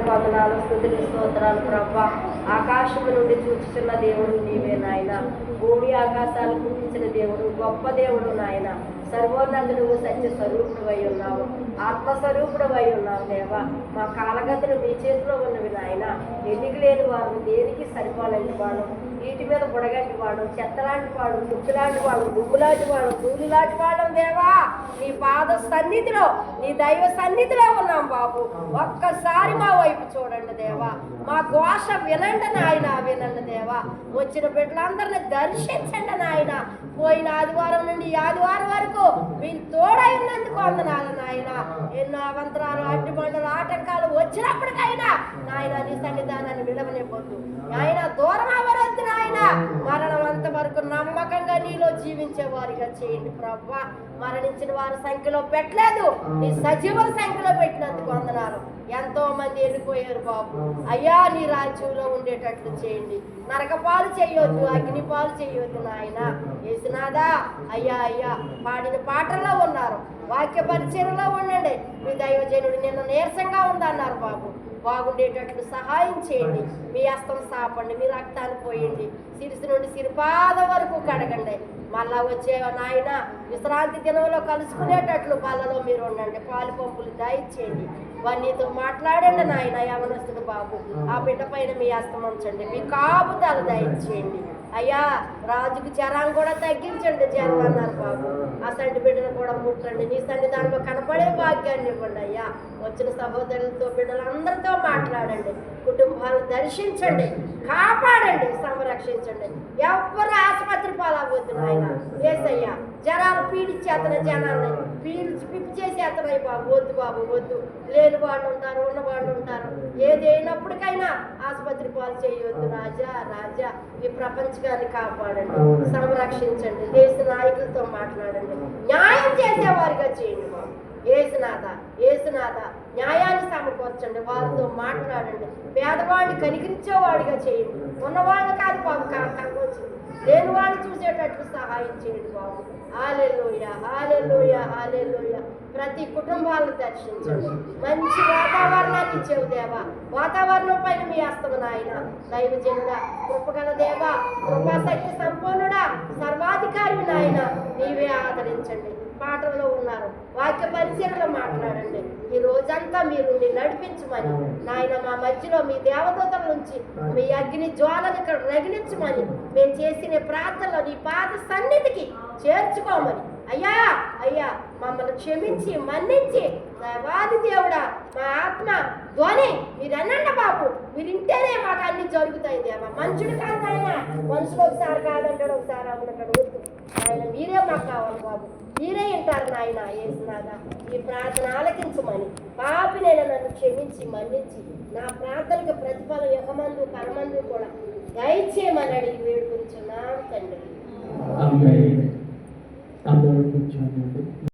వందనాలు స్థుతులు స్తోత్రాలు ప్రభ. ఆకాశము నుండి చూచుచున్న దేవుడు నీవే నాయన. భూమి ఆకాశాలు కురిపించిన దేవుడు గొప్ప దేవుడు నాయన. సర్వోన్నతుడు సత్య స్వరూపుడు అయి ఉన్నావు. ఆత్మస్వరూపుడు అయి ఉన్నావు దేవా. మా కాలగతులు మీ చేతిలో ఉన్నవి నాయన. ఎన్నిక లేని వారు దేనికి సరిపోలేని వాడు? వీటి మీద బుడగంటి వాడు చెత్తలాంటి వాడు ముచ్చులాంటి వాడు గుమ్ములాంటి వాడు ధూళిలాంటి వాడు దేవా. నీ పాద సన్నిధిలో నీ దైవ సన్నిధిలో ఉన్నాం బాబు. ఒక్కసారి మా వైపు చూడండి దేవా. మా ఘోష వినండి నాయన వినండి దేవా. వచ్చిన బిడ్డలందరిని దర్శించండి నాయన. పోయిన ఆదివారం నుండి ఆదివారం మీరు తోడై ఉన్నందుకు వందనాలు నాయన. ఎన్నో అవంతరాలు అడ్డు బండలు ఆటంకాలు వచ్చినప్పటికైనా నాయన నీ సన్నిధానాన్ని విడవనివ్వద్దు. నాయన దూరం అవ్వరు. మరణం అంత వరకు నమ్మకంగా నీలో జీవించే వారిగా చేయండి ప్రభా. మరణించిన వారి సంఖ్యలో పెట్టలేదు. నీ సజీవుల సంఖ్యలో పెట్టినందుకు వందనాలు. ఎంతో మంది వెళ్ళిపోయారు బాబు అయ్యా నీ రాజ్యంలో ఉండేటట్లు చేయండి. నరకపాలు చేయొద్దు అగ్నిపాలు చేయొద్దు నాయన. వేసినాదా అయ్యా అయ్యా పాడిన పాటల్లో ఉన్నారు. వాక్య పరిచయంలో ఉండండి. మీ దైవజనుడు నిన్న నీరసంగా ఉందన్నారు బాబు. బాగుండేటట్లు సహాయం చేయండి. మీ హస్తం సాపండి మీ రక్తాన్ని పోయండి. సిరిసి నుండి సిరిపాద వరకు కడగండి. మళ్ళా వచ్చే నాయన విశ్రాంతి దినంలో కలుసుకునేటట్లు బల్లలో మీరు ఉండండి. పాలు పంపులు దయచేయండి. వన్నీతో మాట్లాడండి నాయన యవనస్తుడు బాబు. ఆ బిడ్డ పైన మీ హస్తం మీ కాపుదల దయచేయండి అయ్యా రాజుకు జరం కూడా తగ్గించండి జ్వరం అన్నారు బాబు. ఆ సంటి బిడ్డను కూడా ముట్టండి. నీ సన్నిధానంలో కనపడే భాగ్యాన్ని ఇవ్వండి అయ్యా. వచ్చిన సహోదరులతో బిడ్డలందరితో మాట్లాడండి. కుటుంబాలను దర్శించండి. కాపాడండి. సంరక్షించండి. ఎవ్వరు ఆసుపత్రి పాలవద్దు నాయన. ఏసయ్యా జనాలు పీడిచ్చేతన జనాన్ని పీల్చి పిప్పి చేసేతనయ్య బాబు. వద్దు బాబు వద్దు. లేని వాళ్ళు ఉంటారు ఉన్న వాళ్ళు ఉంటారు. ఏదైనప్పటికైనా ఆసుపత్రి పాలు చేయవద్దు రాజా రాజా. ఈ ప్రపంచకాన్ని కాపాడండి సంరక్షించండి దేశ నాయకులతో మాట్లాడండి. న్యాయం చేసేవారిగా చేయండి బాబు. ఏసునాథ ఏసునాథ న్యాయాన్ని సమకూర్చండి వాళ్ళతో మాట్లాడండి. పేదవాడిని కనికరించేవాడిగా చేయండి. ఉన్నవాడిని కాదు బాబు కా- కాకొచ్చింది లేని వాడిని చూసేటట్లు సహాయం చేయండి బాబు. హాలెల్లోయ హాలెల్లోయ హాలెల్లోయ ప్రతి కుటుంబాలను దర్శించండి. మంచి వాతావరణాన్ని ఇచ్చేవు దేవా. వాతావరణం పైన మీ అస్తము నాయన. దైవజనుడ కృపగల దేవా. కృపాశక్తి సంపూర్ణుడా సర్వాధికారి నాయన. నీవే ఆదరించండి. పాటల్లో వాక్య పరిశీలన మాట్లాడండి. ఈ రోజంతా మీరు నడిపించమని నాయన మా మధ్యలో మీ దేవదూతల నుంచి మీ అగ్ని జ్వాలను ఇక్కడ రగిలించమని మేము చేసిన ప్రార్థనలో నీ పాద సన్నిధికి చేర్చుకోమని. అయ్యా అయ్యా మమ్మల్ని క్షమించి మన్నించి వాది దేవుడా మా ఆత్మ ధ్వని మీరు బాబు. మీరు ఇంటేనే మాకు అన్ని జరుగుతాయి దేవా. మంచుడు కాదు ఆయన. మనుషులు ఒకసారి కాదంటాడు ఒకసారి అవునంటాడు ఆయన మీరే మాకు కావాలి బాబు. మీరే వింటారు నాయన ఏసునాదా ఈ ప్రార్థన ఆలకించమని. పాపినైనా నన్ను క్షమించి మన్నించి నా ప్రార్థనకు ప్రతిఫలం యహమందు కరమందు కూడా దయచేయమని అడిగి వేడుకుంటున్నాం తండ్రి. ఆమె అందరూ కూర్చోండి